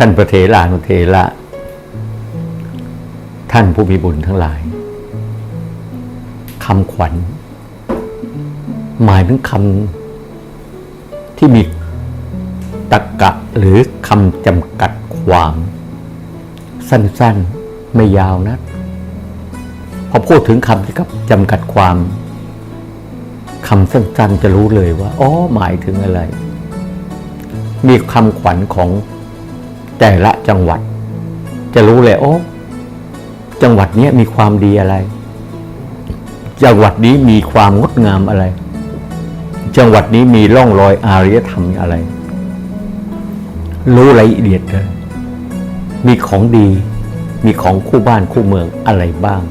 ท่านพระเถรานุเถระ ท่านผู้มีบุญทั้งหลายคำขวัญ หมายถึงคำที่มีตรกกะหรือคำจำกัดความ สั้นๆไม่ยาวนะพอพูดถึงคำที่กับจำกัดความคำสั้นๆจะรู้เลยว่าอ๋อหมายถึงอะไร มีคำขวัญของ แต่ละจังหวัด จะรู้เลยโอ้จังหวัดนี้มีความดีอะไร จังหวัดนี้มีความงดงามอะไร จังหวัดนี้มีร่องรอยอารยธรรมอะไร รู้รายละเอียดเลยมีของดี มีของคู่บ้านคู่เมืองอะไรบ้าง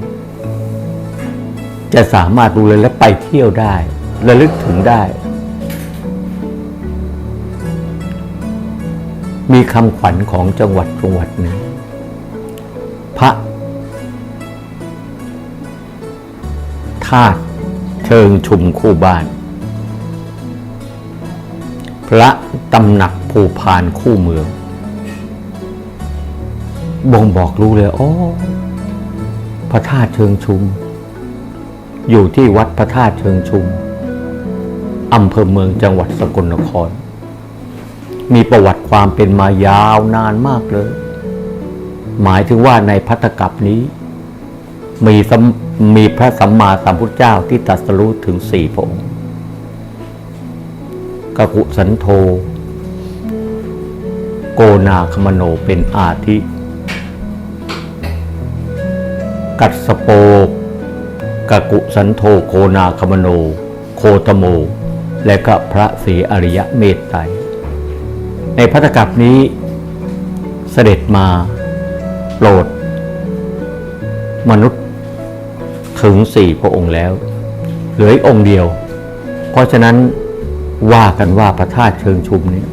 จะสามารถรู้เลยและไปเที่ยวได้ระลึกถึงได้ มีคำขวัญของจังหวัดจังหวัดหนึ่งพระธาตุเชิงชุมคู่บ้าน พระตำหนักภูพานคู่เมือง บ่งบอกรู้เลยโอ้พระธาตุเชิงชุม อยู่ที่วัดพระธาตุเชิงชุมอำเภอเมืองจังหวัดสกลนคร มีประวัติความเป็นมายาวนานมากเลย หมายถึงว่าในพัทธกัปนี้ มีมีพระสัมมาสัมพุทธเจ้าที่ตรัสรู้ถึงสี่พระองค์กกุสันโธ โกนาคมโนเป็นอาทิ กัสสโปกกุสันโธโกนาคมโน โคตโม และก็พระศรีอริยเมตไตร ในพัทธกัปนี้เสด็จมาโปรด มนุษย์ถึงสี่พระองค์แล้ว เหลืออีกองค์เดียว เพราะฉะนั้นว่ากันว่าพระธาตุเชิงชุมนี้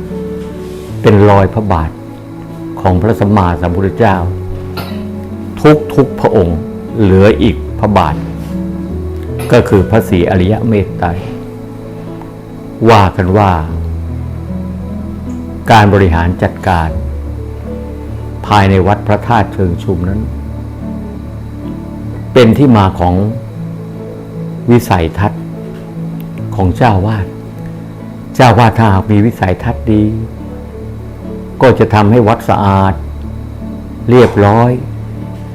เป็นรอยพระบาทของพระสัมมาสัมพุทธเจ้า ทุกทุกพระองค์เหลืออีกพระบาท ก็คือพระศรีอริยเมตไตรว่ากันว่า การบริหารจัดการ ภายในวัดพระธาตุเชิงชุมนั้น เป็นที่มาของวิสัยทัศน์ของเจ้าวาด เจ้าวาดถ้าหากมีวิสัยทัศน์ดี ก็จะทำให้วัดสะอาด เรียบร้อย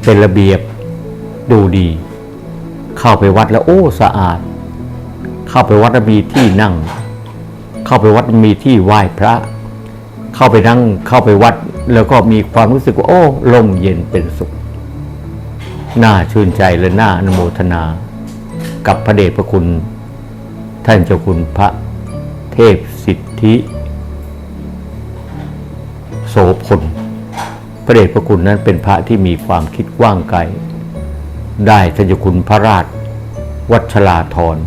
เป็นระเบียบดูดี เข้าไปวัดแล้วโอ้สะอาด เข้าไปวัดแล้วมีที่นั่ง เข้าไปวัดมีที่ไหว้พระ เข้าไปนั่งเข้าไปวัด แล้วก็มีความรู้สึกว่าโอ้ลมเย็นเป็นสุข น่าชื่นใจและน่าอนุโมทนา กับพระเดชพระคุณ ท่านเจ้าคุณพระเทพสิทธิ โสพลพระเดชพระคุณนั้นเป็นพระที่มีความคิดกว้างไกลได้ท่านเจ้าคุณพระราช วัชราธร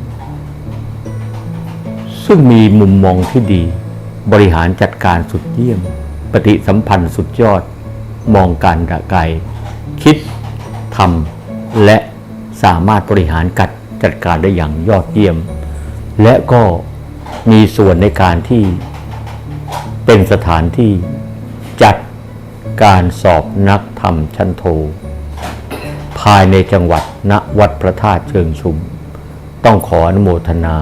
ซึ่งมีมุมมองที่ดี บริหารจัดการสุดเยี่ยม ปฏิสัมพันธ์สุดยอด มองการดะไกล คิดทำและสามารถบริหารกัดจัดการได้อย่างยอดเยี่ยม และก็มีส่วนในการที่เป็นสถานที่จัดการสอบนักธรรมชั้นโท ภายในจังหวัดณวัดพระธาตุเชิงชุม ต้องขออนุโมทนา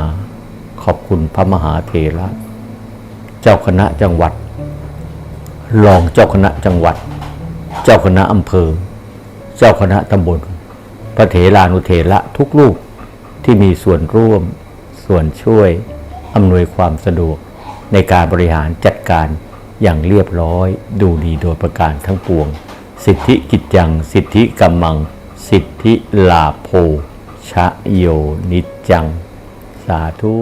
ขอบคุณพระมหาเถระ เจ้าคณะจังหวัด รองเจ้าคณะจังหวัด เจ้าคณะอำเภอ เจ้าคณะตำบล พระเถรานุเถระทุกลูกที่มีส่วนร่วม ส่วนช่วยอำนวยความสะดวกในการบริหารจัดการอย่างเรียบร้อย ดูดีโดยประการทั้งปวง สิทธิกิจจัง สิทธิกำมัง สิทธิลาโภชะโยนิจจัง สาธุ